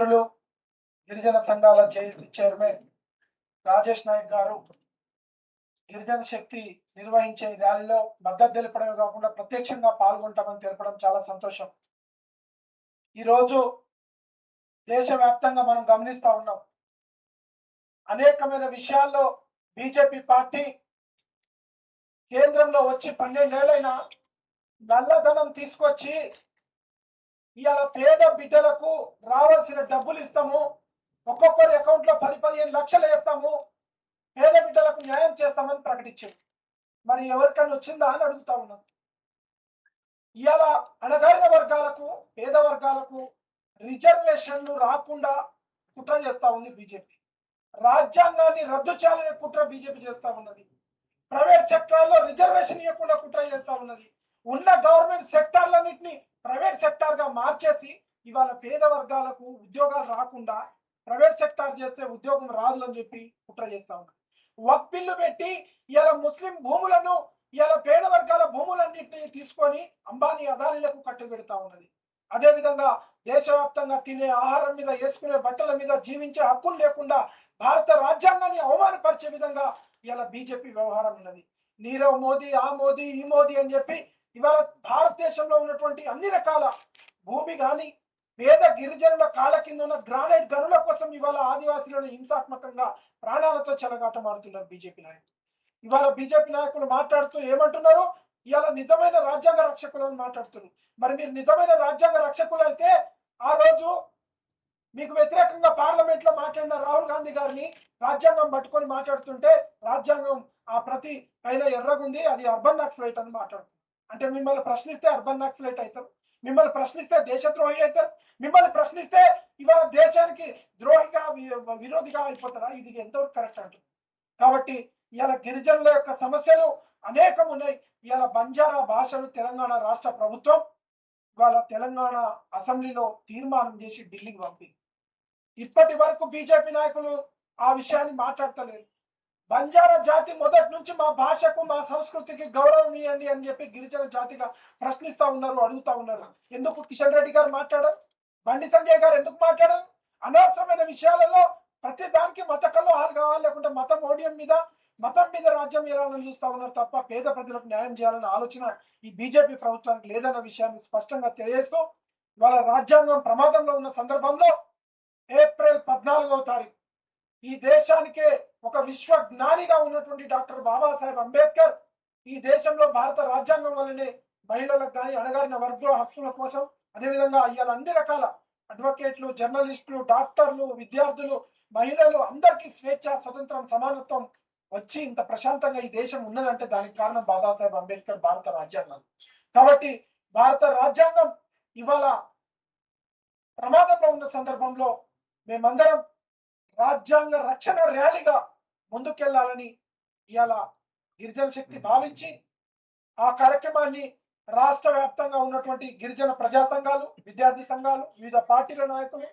మిత్రులు గిరిజన సంఘాల చైర్మన్ రాజేష్ నాయక్ గారు గిరిజన శక్తి నిర్వహించే ర్యాలీలో మద్దతు తెలపడమే కాకుండా ప్రత్యక్షంగా పాల్గొంటామని తెలపడం చాలా సంతోషం. ఈరోజు దేశవ్యాప్తంగా మనం గమనిస్తా ఉన్నాం. అనేకమైన విషయాల్లో బీజేపీ పార్టీ కేంద్రంలో వచ్చి పన్నెండేళ్ళైనా నల్లధనం తీసుకొచ్చి ఇవాళ పేద బిడ్డలకు రావాల్సిన డబ్బులు ఇస్తాము. ఒక్కొక్కరి అకౌంట్లో పది పదిహేను లక్షలు వేస్తాము. పేద బిడ్డలకు న్యాయం చేస్తామని ప్రకటించింది. మరి ఎవరికన్నా వచ్చిందా అని అడుగుతా ఉన్నాను ఇవాళ అణగారిన వర్గాలకు పేద వర్గాలకు రిజర్వేషన్లు రాకుండా కుట్ర చేస్తా ఉంది బీజేపీ. రాజ్యాంగాన్ని రద్దు చేయాలనే కుట్ర బీజేపీ చేస్తా ఉన్నది. ప్రైవేట్ సెక్టార్లో రిజర్వేషన్ ఇవ్వకుండా కుట్ర చేస్తా ఉన్నది. ఉన్న గవర్నమెంట్ సెక్టార్ మార్చేసి ఇవాళ పేద వర్గాలకు ఉద్యోగాలు రాకుండా ప్రైవేట్ సెక్టార్ చేస్తే ఉద్యోగం రాదు అని చెప్పి కుట్ర చేస్తా ఉన్నారు. వక్ బిల్లు పెట్టి ఇలా ముస్లిం భూములను ఇలా పేద వర్గాల భూములన్నింటినీ తీసుకొని అంబానీ అదానీలకు కట్టుబెడతా ఉన్నది. అదే విధంగా దేశవ్యాప్తంగా తినే ఆహారం మీద వేసుకునే బట్టల మీద జీవించే హక్కులు లేకుండా భారత రాజ్యాంగాన్ని అవమానపరిచే విధంగా ఇలా బీజేపీ వ్యవహారం ఉన్నది. నీరవ్ మోదీ ఆ మోదీ ఈ మోదీ అని చెప్పి ఇవాళ భారతదేశంలో ఉన్నటువంటి అన్ని రకాల భూమి కానీ పేద గిరిజనుల కాళ్ళ కింద ఉన్న గ్రానైట్ గనుల కోసం ఇవాళ ఆదివాసీలను హింసాత్మకంగా ప్రాణాలతో చెలగాటమాడుతున్నారు బీజేపీ నాయకులు. ఇవాళ బీజేపీ నాయకులు మాట్లాడుతూ ఏమంటున్నారు? ఇవాళ నిజమైన రాజ్యాంగ రక్షకులు అని మాట్లాడుతున్నారు. మరి మీరు నిజమైన రాజ్యాంగ రక్షకులు అయితే ఆ రోజు మీకు వ్యతిరేకంగా పార్లమెంట్లో మాట్లాడిన రాహుల్ గాంధీ గారిని రాజ్యాంగం పట్టుకొని మాట్లాడుతుంటే రాజ్యాంగం ఆ ప్రతి పైన ఎర్రగుంది అది అర్బన్ నక్సలైట్ అని మాట్లాడుతుంది అంటే మిమ్మల్ని ప్రశ్నిస్తే అర్బన్ నక్సలైట్ అవుతారు. మిమ్మల్ని ప్రశ్నిస్తే దేశద్రోహి అవుతారు మిమ్మల్ని ప్రశ్నిస్తే ఇవాళ దేశానికి ద్రోహిగా విరోధిగా అయిపోతారా? ఇది ఎంతవరకు కరెక్ట్ అంటుంది. కాబట్టి ఇవాళ గిరిజనుల యొక్క సమస్యలు అనేకం ఉన్నాయి ఇవాళ బంజారా భాషను తెలంగాణ రాష్ట్ర ప్రభుత్వం ఇవాళ తెలంగాణ అసెంబ్లీలో తీర్మానం చేసి ఢిల్లీకి పంపింది. ఇప్పటి వరకు బీజేపీ నాయకులు ఆ విషయాన్ని మాట్లాడతలేరు. బంజారా జాతి మొదటి నుంచి మా భాషకు మా సంస్కృతికి గౌరవం ఇవ్వండి అని చెప్పి గిరిజన జాతిగా ప్రశ్నిస్తా ఉన్నారు అడుగుతా ఉన్నారు. ఎందుకు కిషన్ రెడ్డి గారు మాట్లాడారు? బండి సంజయ్ గారు ఎందుకు మాట్లాడారు? అనవసరమైన విషయాలలో ప్రతి దానికి మత కల్లోహాలు కావాలి లేకుంటే మతం ఓడియం మీద మతం మీద రాజ్యం ఇవ్వాలని చూస్తా ఉన్నారు తప్ప పేద ప్రజలకు న్యాయం చేయాలన్న ఆలోచన ఈ బీజేపీ ప్రభుత్వానికి లేదన్న విషయాన్ని స్పష్టంగా తెలియజేస్తూ ఇవాళ రాజ్యాంగం ప్రమాదంలో ఉన్న సందర్భంలో ఏప్రిల్ పద్నాలుగవ తారీఖు ఈ దేశానికే ఒక విశ్వ జ్ఞానిగా ఉన్నటువంటి డాక్టర్ బాబాసాహెబ్ అంబేద్కర్ ఈ దేశంలో భారత రాజ్యాంగం వల్లనే మహిళలకు కానీ అణగారిన వర్గ హక్కుల కోసం అదేవిధంగా ఇవాళ అన్ని రకాల అడ్వకేట్లు జర్నలిస్టులు డాక్టర్లు విద్యార్థులు మహిళలు అందరికీ స్వేచ్ఛ స్వతంత్రం సమానత్వం వచ్చి ఇంత ప్రశాంతంగా ఈ దేశం ఉన్నదంటే దానికి కారణం బాబాసాహెబ్ అంబేద్కర్ భారత రాజ్యాంగం. కాబట్టి భారత రాజ్యాంగం ఇవాళ ప్రమాదంలో ఉన్న సందర్భంలో మేమందరం రాజ్యాంగ రక్షణ ర్యాలీగా ముందుకెళ్ళాలని ఇవాళ గిరిజన శక్తి భావించి ఆ కార్యక్రమాన్ని రాష్ట్ర వ్యాప్తంగా ఉన్నటువంటి గిరిజన ప్రజా సంఘాలు విద్యార్థి సంఘాలు వివిధ పార్టీల నాయకులు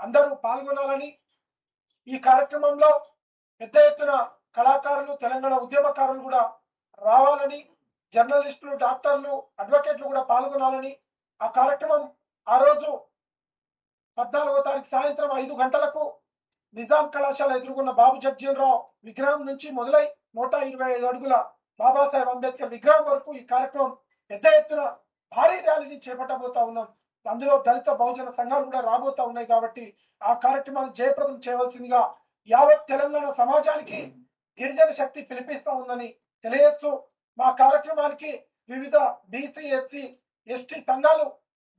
అందరూ పాల్గొనాలని ఈ కార్యక్రమంలో పెద్ద ఎత్తున కళాకారులు తెలంగాణ ఉద్యమకారులు కూడా రావాలని జర్నలిస్టులు డాక్టర్లు అడ్వకేట్లు కూడా పాల్గొనాలని ఆ కార్యక్రమం ఆ రోజు పద్నాలుగో తారీఖు సాయంత్రం ఐదు గంటలకు నిజాం కళాశాల ఎదుర్కొన్న బాబు జగ్జీవనరావు విగ్రహం నుంచి మొదలై నూట ఇరవై ఐదు అడుగుల బాబాసాహెబ్ అంబేద్కర్ విగ్రహం వరకు ఈ కార్యక్రమం పెద్ద ఎత్తున భారీ ర్యాలీని చేపట్టబోతా ఉన్నాం. అందులో దళిత బహుజన సంఘాలు కూడా రాబోతా ఉన్నాయి కాబట్టి ఆ కార్యక్రమాన్ని జయప్రదం చేయవలసిందిగా యావత్ తెలంగాణ సమాజానికి గిరిజన శక్తి పిలిపిస్తా ఉందని తెలియజేస్తూ మా కార్యక్రమానికి వివిధ బీసీ ఎస్సీ ఎస్టీ సంఘాలు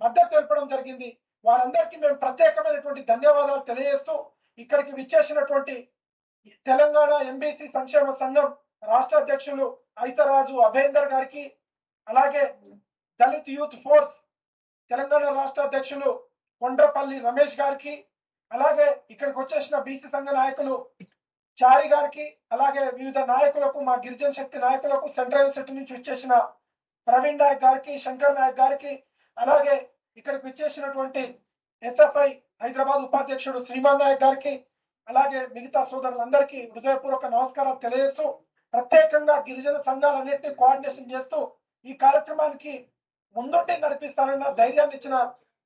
మద్దతు తెలపడం జరిగింది. వారందరికీ మేము ప్రత్యేకమైనటువంటి ధన్యవాదాలు తెలియజేస్తూ ఇక్కడికి విచ్చేసినటువంటి తెలంగాణ ఎంబీసీ సంక్షేమ సంఘం రాష్ట్ర అధ్యక్షులు ఐతరాజు అభేందర్ గారికి అలాగే దళిత్ యూత్ ఫోర్స్ తెలంగాణ రాష్ట్ర అధ్యక్షులు కొండ్రపల్లి రమేష్ గారికి అలాగే ఇక్కడికి వచ్చేసిన బీసీ సంఘ నాయకులు చారి గారికి అలాగే వివిధ నాయకులకు మా గిరిజన శక్తి నాయకులకు సెంట్రల్ సెట్ నుంచి వచ్చేసిన ప్రవీణ్ నాయక్ గారికి శంకర్ నాయక్ గారికి అలాగే ఇక్కడికి వచ్చేసినటువంటి ఎస్ఎఫ్ఐ హైదరాబాద్ ఉపాధ్యక్షుడు శ్రీమాన్ నాయక్ గారికి అలాగే మిగతా సోదరులందరికీ హృదయపూర్వక నమస్కారాలు తెలియజేస్తూ ప్రత్యేకంగా గిరిజన సంఘాలన్నింటినీ కోఆర్డినేషన్ చేస్తూ ఈ కార్యక్రమానికి ముందుండి నడిపిస్తానన్న ధైర్యాన్ని ఇచ్చిన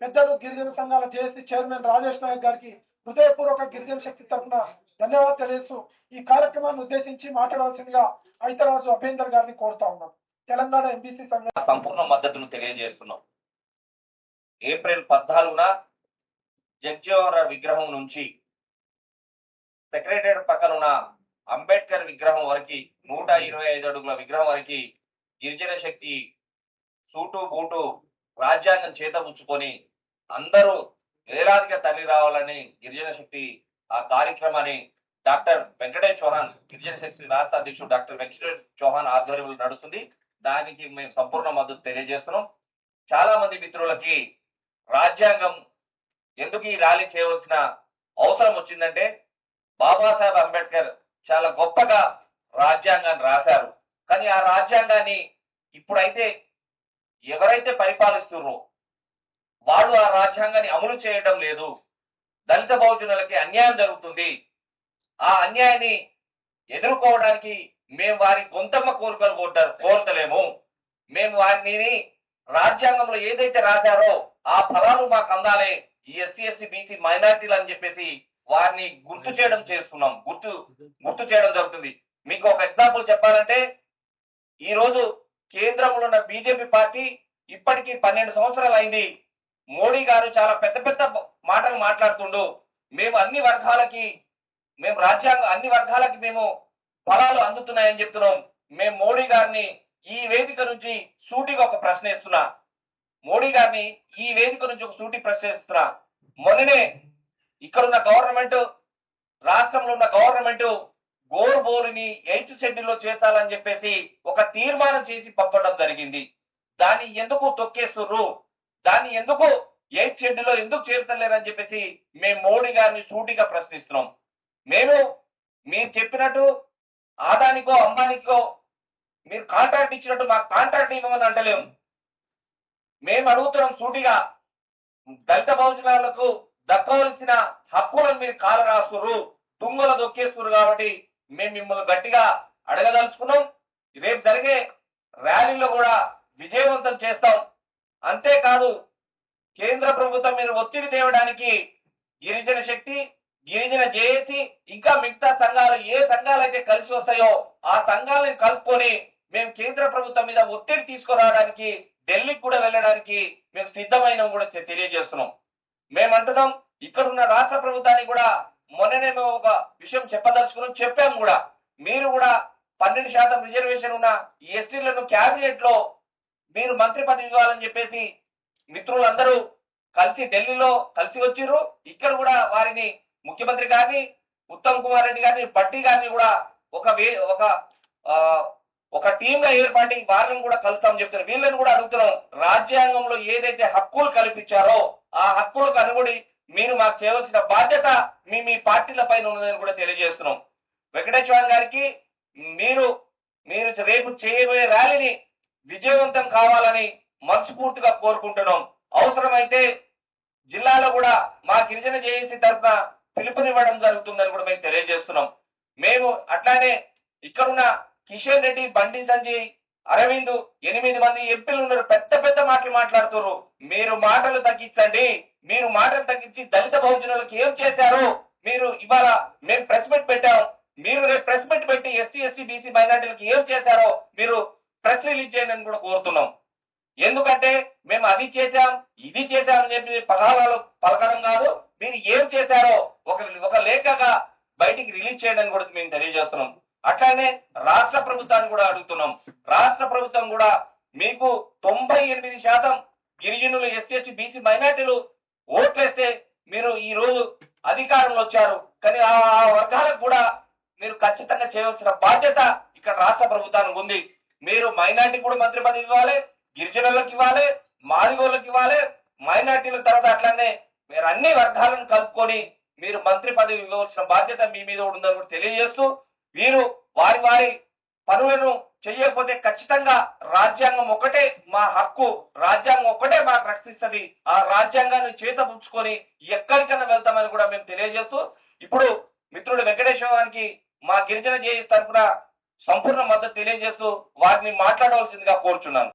పెద్దలు గిరిజన సంఘాల జేఏసీ చైర్మన్ రాజేష్ నాయక్ గారికి హృదయపూర్వక గిరిజన శక్తి తరఫున ధన్యవాదాలు తెలియజేస్తూ ఈ కార్యక్రమాన్ని ఉద్దేశించి మాట్లాడాల్సిందిగా ఐతరాజు అభ్యంతర్ గారిని కోరుతా ఉన్నాం. తెలంగాణ ఎంబీసీ సంఘం సంపూర్ణ మద్దతును తెలియజేస్తున్నాం. ఏప్రిల్ పద్నాలుగున జగ్జీవర విగ్రహం నుంచి సెక్రటరియట్ పక్కనున్న అంబేద్కర్ విగ్రహం వరకు నూట ఇరవై ఐదు అడుగుల విగ్రహం వరకు గిరిజన శక్తి సూటు బూటు రాజ్యాంగం చేతపుచ్చుకొని అందరూ వేలాదిగా తల్లి రావాలని గిరిజన శక్తి ఆ కార్యక్రమాన్ని డాక్టర్ వెంకటేష్ చౌహాన్ గిరిజన శక్తి రాష్ట్ర అధ్యక్షుడు డాక్టర్ వెంకటేష్ చౌహాన్ ఆధ్వర్యంలో నడుస్తుంది. దానికి మేము సంపూర్ణ మద్దతు తెలియజేస్తున్నాం. చాలా మంది మిత్రులకి రాజ్యాంగం ఎందుకు ఈ ర్యాలీ చేయవలసిన అవసరం వచ్చిందంటే బాబాసాహెబ్ అంబేద్కర్ చాలా గొప్పగా రాజ్యాంగాన్ని రాశారు. కానీ ఆ రాజ్యాంగాన్ని ఇప్పుడైతే ఎవరైతే పరిపాలిస్తున్నారో వాళ్ళు ఆ రాజ్యాంగాన్ని అమలు చేయడం లేదు. దళిత బహుజనులకి అన్యాయం జరుగుతుంది. ఆ అన్యాయాన్ని ఎదుర్కోవడానికి మేము వారి గొంతమ్మ కోరికలు కోరుతారు కోరతలేము మేము వారిని రాజ్యాంగంలో ఏదైతే రాశారో ఆ ఫలాలు మాకు అందాలి. ఈ ఎస్సీ ఎస్సీ బీసీ మైనార్టీలు అని చెప్పేసి వారిని గుర్తు చేయడం చేస్తున్నాం. గుర్తు గుర్తు చేయడం జరుగుతుంది. మీకు ఒక ఎగ్జాంపుల్ చెప్పాలంటే ఈ రోజు కేంద్రంలో ఉన్న బీజేపీ పార్టీ ఇప్పటికీ పన్నెండు సంవత్సరాలు అయింది. మోడీ గారు చాలా పెద్ద పెద్ద మాటలు మాట్లాడుతుండు. మేము అన్ని వర్గాలకి మేము రాజ్యాంగ అన్ని వర్గాలకి మేము ఫలాలు అందుతున్నాయని చెప్తున్నాం. మేము మోడీ గారిని ఈ వేదిక నుంచి సూటిగా ఒక ప్రశ్న ఇస్తున్నా మోడీ గారిని ఈ వేదిక నుంచి ఒక సూటి ప్రశ్నిస్తున్నా. మొన్ననే ఇక్కడ ఉన్న గవర్నమెంట్ రాష్ట్రంలో ఉన్న గవర్నమెంట్ గోర్ బోరుని ఎయిత్ షెడ్యూల్లో చేర్చాలని చెప్పేసి ఒక తీర్మానం చేసి పంపడం జరిగింది. దాన్ని ఎందుకు తొక్కేస్తుర్రు? దాన్ని ఎందుకు ఎయిత్ షెడ్యూల్లో ఎందుకు చేర్చలేరని చెప్పేసి మేము మోడీ గారిని సూటిగా ప్రశ్నిస్తున్నాం. మేము మీరు చెప్పినట్టు ఆదానికో అంబానికో మీరు కాంట్రాక్ట్ ఇచ్చినట్టు మాకు కాంట్రాక్ట్ ఇవ్వమని అంటలేము మేము అడుగుతున్నాం సూటిగా. దళిత బహుజనాలకు దక్కవలసిన హక్కులను మీరు కాల రాస్తున్నారు తుంగుల దొక్కేస్తున్నారు కాబట్టి మేము మిమ్మల్ని గట్టిగా అడగదలుచుకున్నాం. రేపు జరిగే ర్యాలీలో కూడా విజయవంతం చేస్తాం. అంతేకాదు కేంద్ర ప్రభుత్వం మీద ఒత్తిడి తేవడానికి గిరిజన శక్తి గిరిజన జేఏసీ ఇంకా మిగతా సంఘాలు ఏ సంఘాలు అయితే కలిసి వస్తాయో ఆ సంఘాలను కలుపుకొని మేము కేంద్ర ప్రభుత్వం మీద ఒత్తిడి తీసుకురావడానికి ఢిల్లీకి కూడా వెళ్ళడానికి మేము సిద్ధమైన కూడా తెలియజేస్తున్నాం. మేము అంటున్నాం ఇక్కడ ఉన్న రాష్ట్ర ప్రభుత్వానికి కూడా మొన్ననే మేము ఒక విషయం చెప్పదలుచుకున్నాం చెప్పాం కూడా. మీరు కూడా పన్నెండు శాతం రిజర్వేషన్ ఉన్న ఈ ఎస్టీలను క్యాబినెట్లో మీరు మంత్రి పదవి ఇవ్వాలని చెప్పేసి మిత్రులందరూ కలిసి ఢిల్లీలో కలిసి వచ్చిర్రు. ఇక్కడ కూడా వారిని ముఖ్యమంత్రి గారిని ఉత్తమ్ కుమార్ రెడ్డి గారిని బట్టి గారిని కూడా ఒక వే ఒక ఒక టీమ్గా ఏర్పాటు వారిని కూడా కలుస్తామని చెప్తున్నారు. వీళ్ళని కూడా అడుగుతున్నాం. రాజ్యాంగంలో ఏదైతే హక్కులు కల్పించారో ఆ హక్కులకు అనుగుడి మీరు మాకు చేయవలసిన బాధ్యత మీ మీ పార్టీల పైన ఉన్నదని కూడా తెలియజేస్తున్నాం. వెంకటేశ్వర గారికి మీరు మీరు రేపు చేయబోయే ర్యాలీని విజయవంతం కావాలని మనస్ఫూర్తిగా కోరుకుంటున్నాం. అవసరమైతే జిల్లాలో కూడా మా గిరిజన జేఏసీ తరఫున పిలుపునివ్వడం జరుగుతుందని కూడా మేము తెలియజేస్తున్నాం. మేము అట్లానే ఇక్కడున్న కిషన్ రెడ్డి బండి సంజయ్ అరవింద్ ఎనిమిది మంది ఎంపీలు ఉన్నారు. పెద్ద పెద్ద మాటలు మాట్లాడుతున్నారు మీరు మాటలు తగ్గించండి. మీరు మాటలు తగ్గించి దళిత బహుజనులకు ఏం చేశారు? మీరు ఇవాళ మేము ప్రెస్ మీట్ పెట్టాం. మీరు రేపు ప్రెస్ మీట్ పెట్టి ఎస్సీ ఎస్టీ బీసీ మైనార్టీలకు ఏం చేశారో మీరు ప్రెస్ రిలీజ్ చేయండి అని కూడా కోరుతున్నాం. ఎందుకంటే మేము అది చేశాం ఇది చేశాం అని చెప్పి పదాలు పలకడం కాదు. మీరు ఏం చేశారో ఒక ఒక లేఖగా బయటికి రిలీజ్ చేయడానికి కూడా మేము తెలియజేస్తున్నాం. అట్లానే రాష్ట్ర ప్రభుత్వాన్ని కూడా అడుగుతున్నాం. రాష్ట్ర ప్రభుత్వం కూడా మీకు తొంభై ఎనిమిది శాతం గిరిజనులు ఎస్సీ బీసీ మైనార్టీలు ఓట్లేస్తే మీరు ఈ రోజు అధికారంలో వచ్చారు. కానీ ఆ ఆ వర్గాలకు కూడా మీరు ఖచ్చితంగా చేయవలసిన బాధ్యత ఇక్కడ రాష్ట్ర ప్రభుత్వానికి ఉంది. మీరు మైనార్టీ కూడా మంత్రి పదవి ఇవ్వాలి గిరిజనులకు ఇవ్వాలి మాదిగోళ్ళకి ఇవ్వాలి మైనార్టీల తర్వాత అట్లానే మీరు అన్ని వర్గాలను కలుపుకొని మీరు మంత్రి పదవి ఇవ్వవలసిన బాధ్యత మీ మీద ఉందని కూడా తెలియజేస్తూ వీరు వారి వారి పనులను చేయకపోతే ఖచ్చితంగా రాజ్యాంగం ఒకటే మా హక్కు రాజ్యాంగం ఒకటే మాకు రక్షిస్తుంది. ఆ రాజ్యాంగాన్ని చేతపుచ్చుకొని ఎక్కడికైనా వెళ్తామని కూడా మేము తెలియజేస్తూ ఇప్పుడు మిత్రుడు వెంకటేశ్వరానికి మా గిరిజన జేఏసీ తరఫున సంపూర్ణ మద్దతు తెలియజేస్తూ వారిని మాట్లాడవలసిందిగా కోరుచున్నాను.